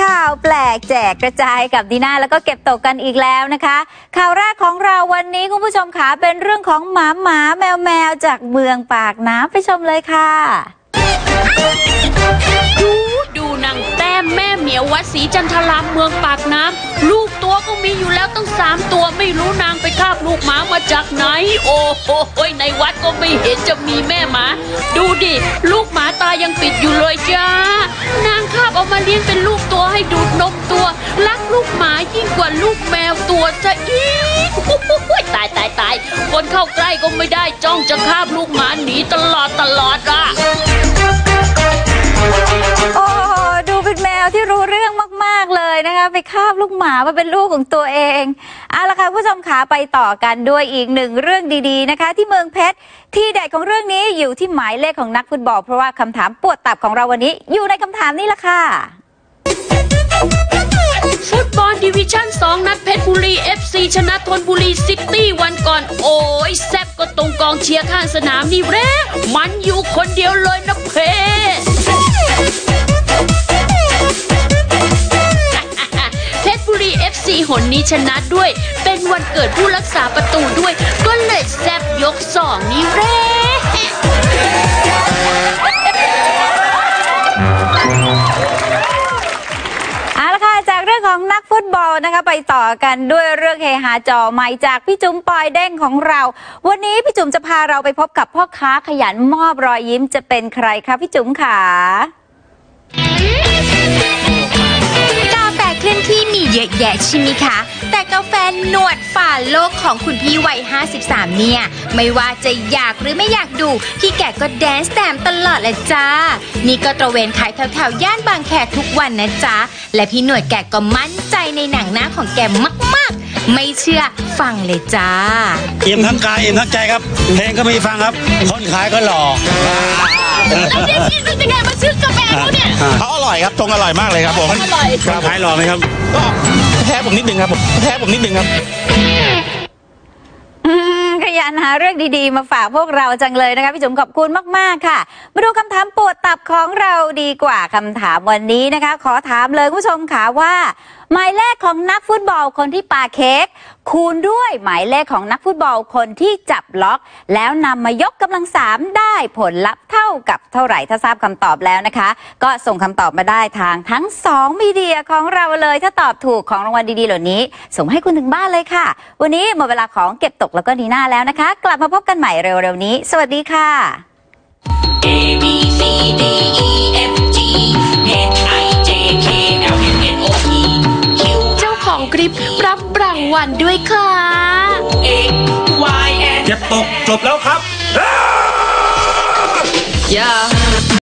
ข่าวแปลกแจกกระจายกับดีน่าแล้วก็เก็บตกกันอีกแล้วนะคะ ข่าวแรกของเราวันนี้คุณผู้ชมขาเป็นเรื่องของหมาหมาแมวแมวจากเมืองปากน้ำไปชมเลยค่ะีจันทรามเมืองปากน้ำลูกตัวก็มีอยู่แล้วตั้งสามตัวไม่รู้นางไปคาบลูกหมามาจากไหน โอ้โหในวัดก็ไม่เห็นจะมีแม่หมา ดูดิ ลูกหมาตายังปิดอยู่เลยจ้านางคาบเอามาเลี้ยงเป็นลูกตัวให้ดูดนมตัว รักลูกหมายิ่งกว่าลูกแมวตัวจะอีกตายตายตายคนเข้าใกล้ก็ไม่ได้จ้องจะคาบลูกหมาหนีตลอดตลอดอะ คาบลูกหมามาเป็นลูกของตัวเองเอาละค่ะผู้ชมขาไปต่อกันด้วยอีกหนึ่งเรื่องดีๆนะคะ ที่เมืองเพชรที่เด็ดของเรื่องนี้อยู่ที่หมายเลขของนักฟุตบอลเพราะว่าคำถามปวดตับของเราวันนี้ อยู่ในคำถามนี้ละค่ะ ฟุตบอลดิวิชั่น 2 นัดเพชรบุรี FC ชนะธนบุรีซิตี้วันก่อน โอ้ยแซบก็ตรงกองเชียร์ข้างสนามนี่แร่มันอยู่คนเดียวเลยนะเพชร FC หนนี้ชนะด้วย เป็นวันเกิดผู้รักษาประตูด้วย ก็เลยแซบยกสองนี่แร่เอาละค่ะ จากเรื่องของนักฟุตบอลนะคะ ไปต่อกันด้วยเรื่องเฮฮาจอใหม่จากพี่จุ๋มปอยเด้งของเรา วันนี้พี่จุ๋มจะพาเราไปพบกับพ่อค้าขยันมอบรอยยิ้มจะเป็นใครคะพี่จุ๋มขา แยะใช่ไหมคะ แต่กาแฟหนวดฝ่าโลกของคุณพี่วัย 53 เนี่ย ไม่ว่าจะอยากหรือไม่อยากดู พี่แกก็แดนซ์แตมตลอดเลยจ้า นี่ก็ตระเวนขายแถวๆ ย่านบางแคทุกวันนะจ๊ะ และพี่หนวดแกก็มั่นใจในหนังหน้าของแกมากๆ ไม่เชื่อฟังเลยจ้า เอิ่มทั้งกายเอิ่มทั้งใจครับ เพลงก็มีฟังครับ คนขายก็หล่อ แล้วเดี๋ยวนี้นึกยังไงมาซื้อกาแฟเขาเนี่ยเขาอร่อยครับตรงอร่อยมากเลยครับผมอร่อยคนขายหล่อไหมครับก็แพ้ผมนิดนึงครับผมแพ้ผมนิดนึงครับอืันหาเรื่องดีๆ มาฝากพวกเราจังเลยนะคะพี่จุ๋มขอบคุณมากๆค่ะ มาดูคำถามปวดตับของเราดีกว่าคำถามวันนี้นะคะ ขอถามเลยคุณผู้ชมค่ะว่า หมายเลขของนักฟุตบอลคนที่ปาเค้กคูณด้วยหมายเลขของนักฟุตบอลคนที่จับล็อก แล้วนำมายกกำลังสามได้ผลลัพธ์เท่ากับเท่าไหร่ถ้าทราบคำตอบแล้วนะคะ ก็ส่งคำตอบมาได้ทางทั้งสองมีเดียของเราเลยถ้าตอบถูกของรางวัลดีๆเหล่านี้ ส่งให้คุณถึงบ้านเลยค่ะ วันนี้หมดเวลาของเก็บตกแล้วก็ดีหน้าแล้วนะคะกลับมาพบกันใหม่เร็วๆนี้ สวัสดีค่ะ A B C D E F G H I J K L M N O P Q เจ้าของคลิปรับรางวัลด้วยค่ะ X Y and เก็บตกจบแล้วครับ Yeah